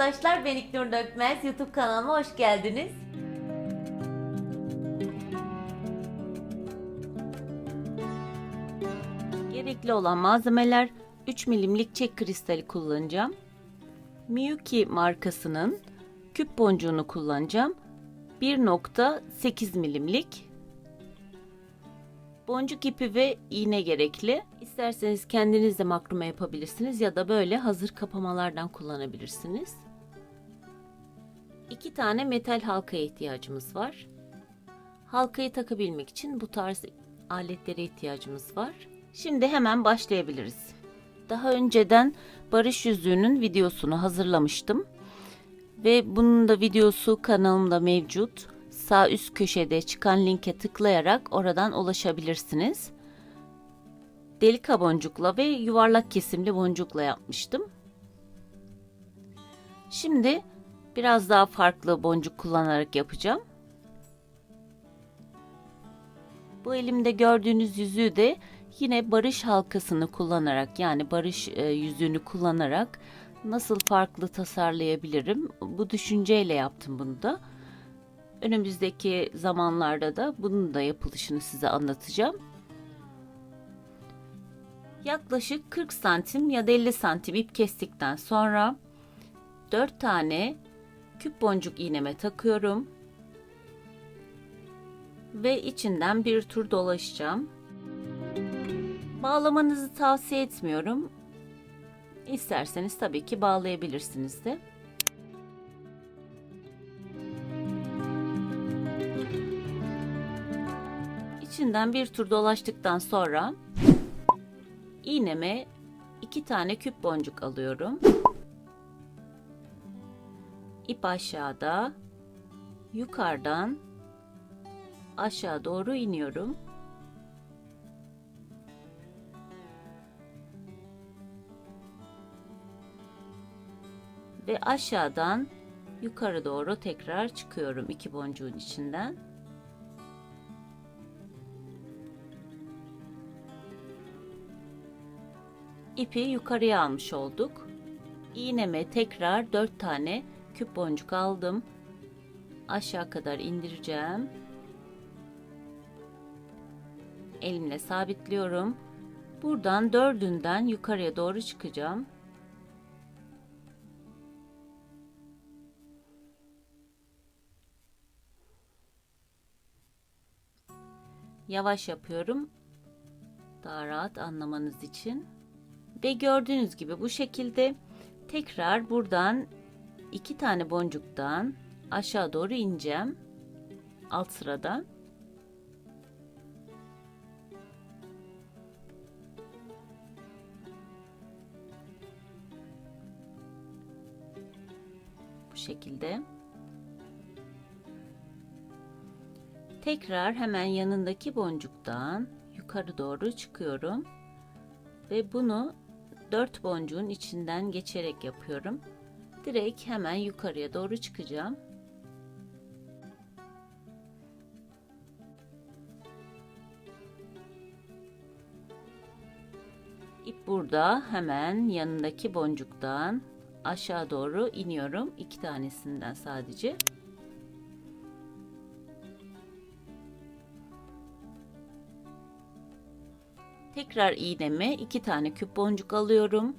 arkadaşlar ben İknur Dökmez YouTube kanalıma hoş geldiniz. Gerekli olan malzemeler 3 milimlik çek kristali kullanacağım. Miyuki markasının küp boncuğunu kullanacağım. 1.8 milimlik boncuk ipi ve iğne gerekli. İsterseniz kendiniz de makrome yapabilirsiniz ya da böyle hazır kapamalardan kullanabilirsiniz. İki tane metal halkaya ihtiyacımız var. Halkayı takabilmek için bu tarz aletlere ihtiyacımız var. Şimdi hemen başlayabiliriz. Daha önceden barış yüzüğünün videosunu hazırlamıştım. Ve bunun da videosu kanalımda mevcut. Sağ üst köşede çıkan linke tıklayarak oradan ulaşabilirsiniz. Delika boncukla ve yuvarlak kesimli boncukla yapmıştım. Şimdi biraz daha farklı boncuk kullanarak yapacağım. Bu elimde gördüğünüz yüzüğü de yine barış halkasını kullanarak yani barış e, yüzüğünü kullanarak nasıl farklı tasarlayabilirim bu düşünceyle yaptım bunu da. Önümüzdeki zamanlarda da bunun da yapılışını size anlatacağım. Yaklaşık 40 santim ya da 50 santim ip kestikten sonra 4 tane küp boncuk iğneme takıyorum. Ve içinden bir tur dolaşacağım. Bağlamanızı tavsiye etmiyorum. İsterseniz tabii ki bağlayabilirsiniz de. İçinden bir tur dolaştıktan sonra iğneme iki tane küp boncuk alıyorum. İp aşağıda, yukarıdan aşağı doğru iniyorum. Ve aşağıdan yukarı doğru tekrar çıkıyorum iki boncuğun içinden. ipi yukarıya almış olduk. İğneme tekrar 4 tane küp boncuk aldım. Aşağı kadar indireceğim. Elimle sabitliyorum. Buradan dördünden yukarıya doğru çıkacağım. Yavaş yapıyorum. Daha rahat anlamanız için. Ve gördüğünüz gibi bu şekilde tekrar buradan iki tane boncuktan aşağı doğru ineceğim. Alt sırada. Bu şekilde. Tekrar hemen yanındaki boncuktan yukarı doğru çıkıyorum ve bunu dört boncuğun içinden geçerek yapıyorum. Direkt hemen yukarıya doğru çıkacağım. İp burada hemen yanındaki boncuktan aşağı doğru iniyorum. iki tanesinden sadece. Tekrar iğneme iki tane küp boncuk alıyorum.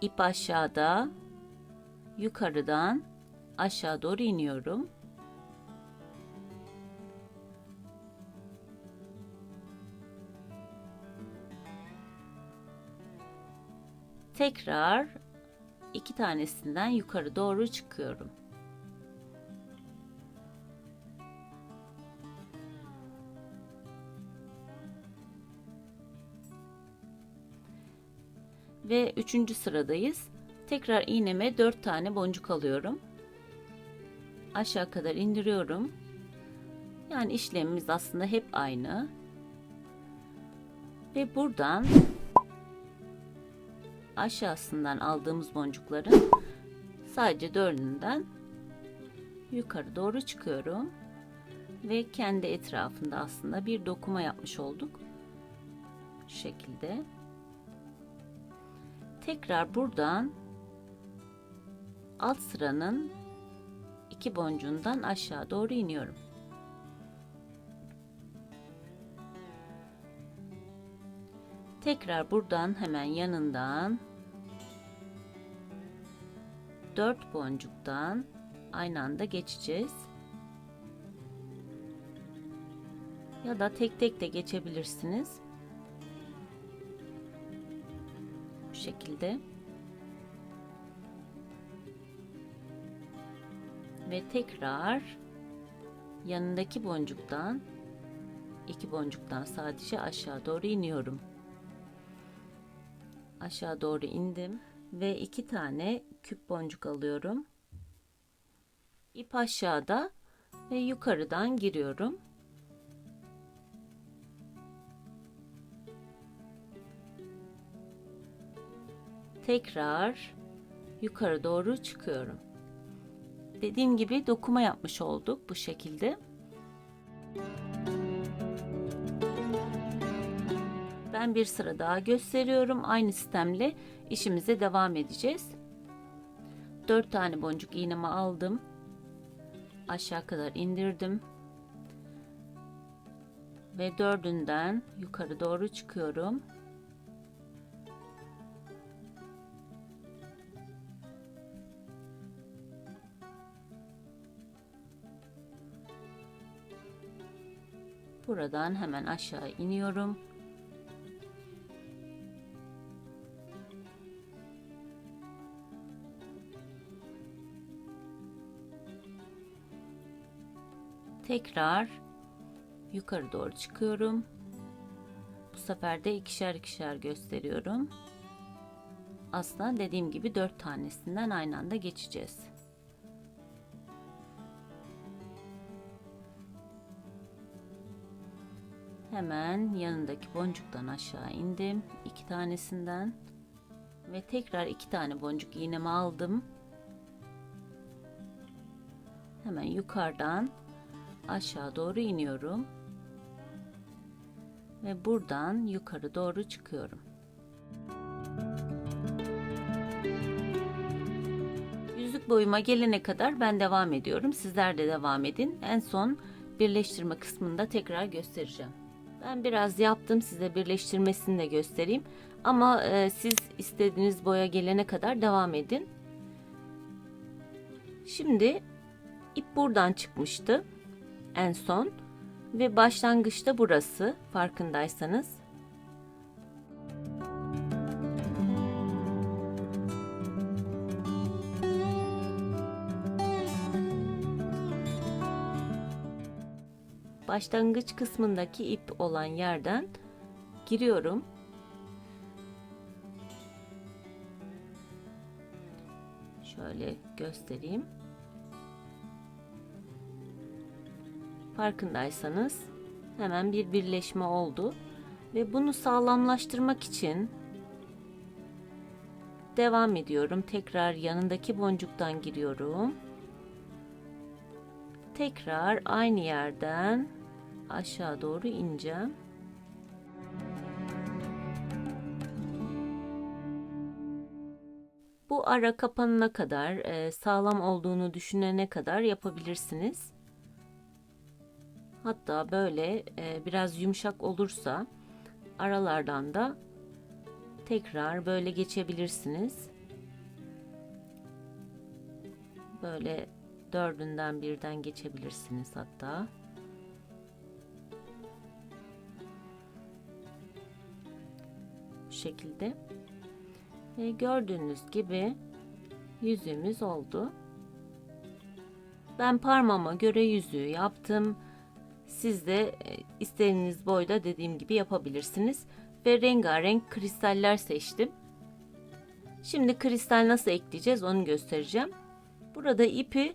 İp aşağıda, yukarıdan aşağı doğru iniyorum. Tekrar iki tanesinden yukarı doğru çıkıyorum. Ve üçüncü sıradayız. Tekrar iğneme 4 tane boncuk alıyorum. Aşağı kadar indiriyorum. Yani işlemimiz aslında hep aynı. Ve buradan aşağısından aldığımız boncukların sadece dördünden yukarı doğru çıkıyorum. Ve kendi etrafında aslında bir dokuma yapmış olduk. Şu şekilde tekrar buradan alt sıranın iki boncuğundan aşağı doğru iniyorum. Tekrar buradan hemen yanından 4 boncuktan aynı anda geçeceğiz. Ya da tek tek de geçebilirsiniz. Şekilde. Ve tekrar yanındaki boncuktan iki boncuktan sadece aşağı doğru iniyorum. Aşağı doğru indim ve iki tane küp boncuk alıyorum. İp aşağıda ve yukarıdan giriyorum. Tekrar yukarı doğru çıkıyorum. Dediğim gibi dokuma yapmış olduk bu şekilde. Ben bir sıra daha gösteriyorum. Aynı sistemle işimize devam edeceğiz. 4 tane boncuk iğnemi aldım. Aşağı kadar indirdim. Ve dördünden yukarı doğru çıkıyorum. Buradan hemen aşağı iniyorum. Tekrar yukarı doğru çıkıyorum. Bu sefer de ikişer ikişer gösteriyorum. Aslında dediğim gibi dört tanesinden aynı anda geçeceğiz. Hemen yanındaki boncuktan aşağı indim. iki tanesinden ve tekrar iki tane boncuk iğnemi aldım. Hemen yukarıdan aşağı doğru iniyorum. Ve buradan yukarı doğru çıkıyorum. Yüzük boyuma gelene kadar ben devam ediyorum. Sizler de devam edin. En son birleştirme kısmında tekrar göstereceğim. Ben biraz yaptım size birleştirmesini de göstereyim. Ama e, siz istediğiniz boya gelene kadar devam edin. Şimdi ip buradan çıkmıştı en son ve başlangıçta burası farkındaysanız. Başlangıç kısmındaki ip olan yerden giriyorum. Şöyle göstereyim. Farkındaysanız hemen bir birleşme oldu ve bunu sağlamlaştırmak için devam ediyorum. Tekrar yanındaki boncuktan giriyorum. Tekrar aynı yerden aşağı doğru ineceğim. Bu ara kapanana kadar e, sağlam olduğunu düşünene kadar yapabilirsiniz. Hatta böyle e, biraz yumuşak olursa aralardan da tekrar böyle geçebilirsiniz. Böyle dördünden birden geçebilirsiniz hatta. Şekilde. Ve gördüğünüz gibi yüzüğümüz oldu. Ben parmağıma göre yüzüğü yaptım. Siz de e, istediğiniz boyda dediğim gibi yapabilirsiniz. Ve rengarenk kristaller seçtim. Şimdi kristal nasıl ekleyeceğiz onu göstereceğim. Burada ipi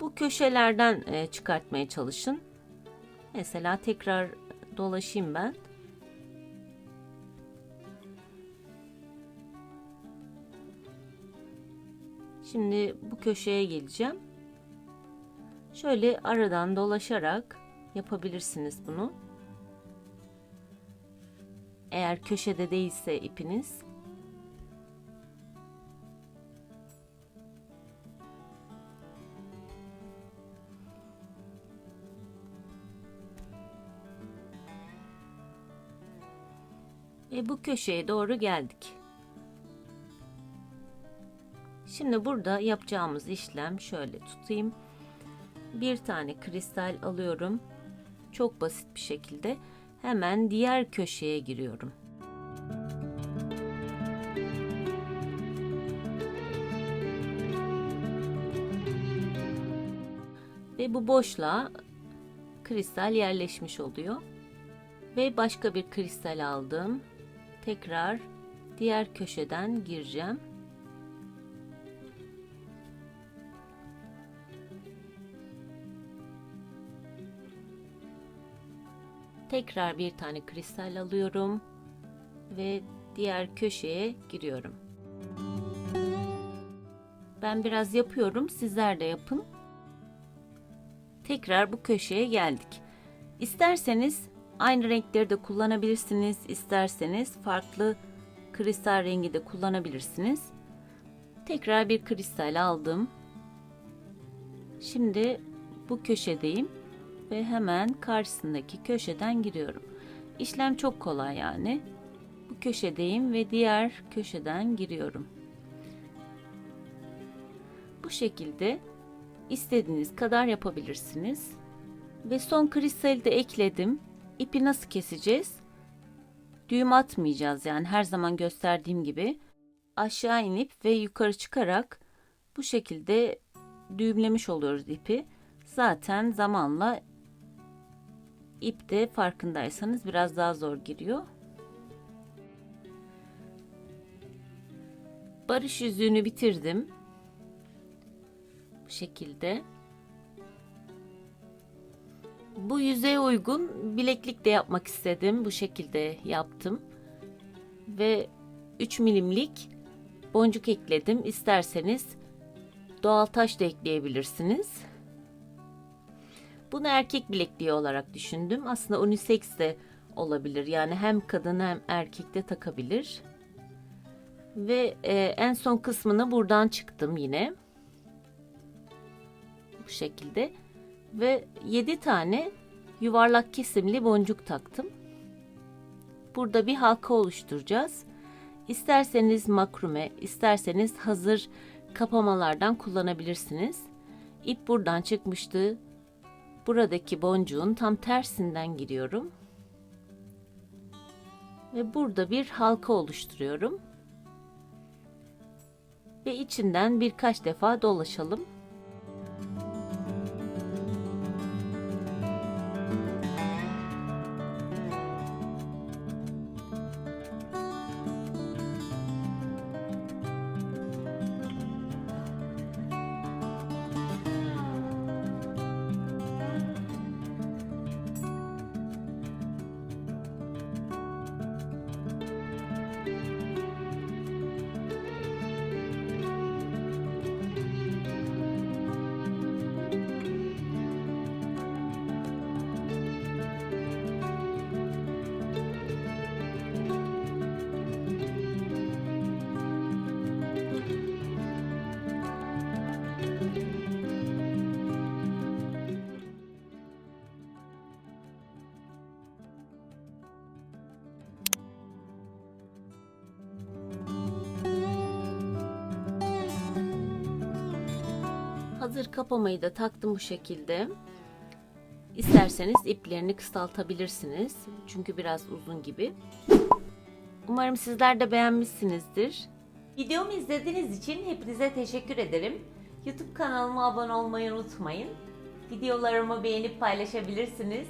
bu köşelerden e, çıkartmaya çalışın. Mesela tekrar dolaşayım ben. Şimdi bu köşeye geleceğim. Şöyle aradan dolaşarak yapabilirsiniz bunu. Eğer köşede değilse ipiniz. Ve bu köşeye doğru geldik. Şimdi burada yapacağımız işlem şöyle tutayım. Bir tane kristal alıyorum. Çok basit bir şekilde hemen diğer köşeye giriyorum. Ve bu boşluğa kristal yerleşmiş oluyor. Ve başka bir kristal aldım. Tekrar diğer köşeden gireceğim. Tekrar bir tane kristal alıyorum ve diğer köşeye giriyorum. Ben biraz yapıyorum, sizler de yapın. Tekrar bu köşeye geldik. İsterseniz aynı renkleri de kullanabilirsiniz, isterseniz farklı kristal rengi de kullanabilirsiniz. Tekrar bir kristal aldım. Şimdi bu köşedeyim ve hemen karşısındaki köşeden giriyorum. İşlem çok kolay yani. Bu köşedeyim ve diğer köşeden giriyorum. Bu şekilde istediğiniz kadar yapabilirsiniz. Ve son kristali de ekledim. İpi nasıl keseceğiz? Düğüm atmayacağız yani her zaman gösterdiğim gibi. Aşağı inip ve yukarı çıkarak bu şekilde düğümlemiş oluyoruz ipi. Zaten zamanla ip de farkındaysanız biraz daha zor giriyor. Barış yüzüğünü bitirdim. Bu şekilde. Bu yüzeye uygun bileklik de yapmak istedim. Bu şekilde yaptım. Ve 3 milimlik boncuk ekledim. İsterseniz doğal taş da ekleyebilirsiniz. Bunu erkek bilekliği olarak düşündüm. Aslında unisex de olabilir. Yani hem kadın hem erkek de takabilir. Ve e, en son kısmını buradan çıktım yine. Bu şekilde. Ve 7 tane yuvarlak kesimli boncuk taktım. Burada bir halka oluşturacağız. İsterseniz makrume, isterseniz hazır kapamalardan kullanabilirsiniz. İp buradan çıkmıştı. Buradaki boncuğun tam tersinden giriyorum. Ve burada bir halka oluşturuyorum. Ve içinden birkaç defa dolaşalım. Hazır kapamayı da taktım bu şekilde. İsterseniz iplerini kısaltabilirsiniz. Çünkü biraz uzun gibi. Umarım sizler de beğenmişsinizdir. Videomu izlediğiniz için hepinize teşekkür ederim. YouTube kanalıma abone olmayı unutmayın. Videolarımı beğenip paylaşabilirsiniz.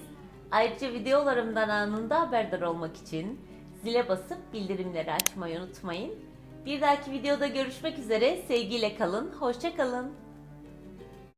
Ayrıca videolarımdan anında haberdar olmak için zile basıp bildirimleri açmayı unutmayın. Bir dahaki videoda görüşmek üzere. Sevgiyle kalın. Hoşça kalın.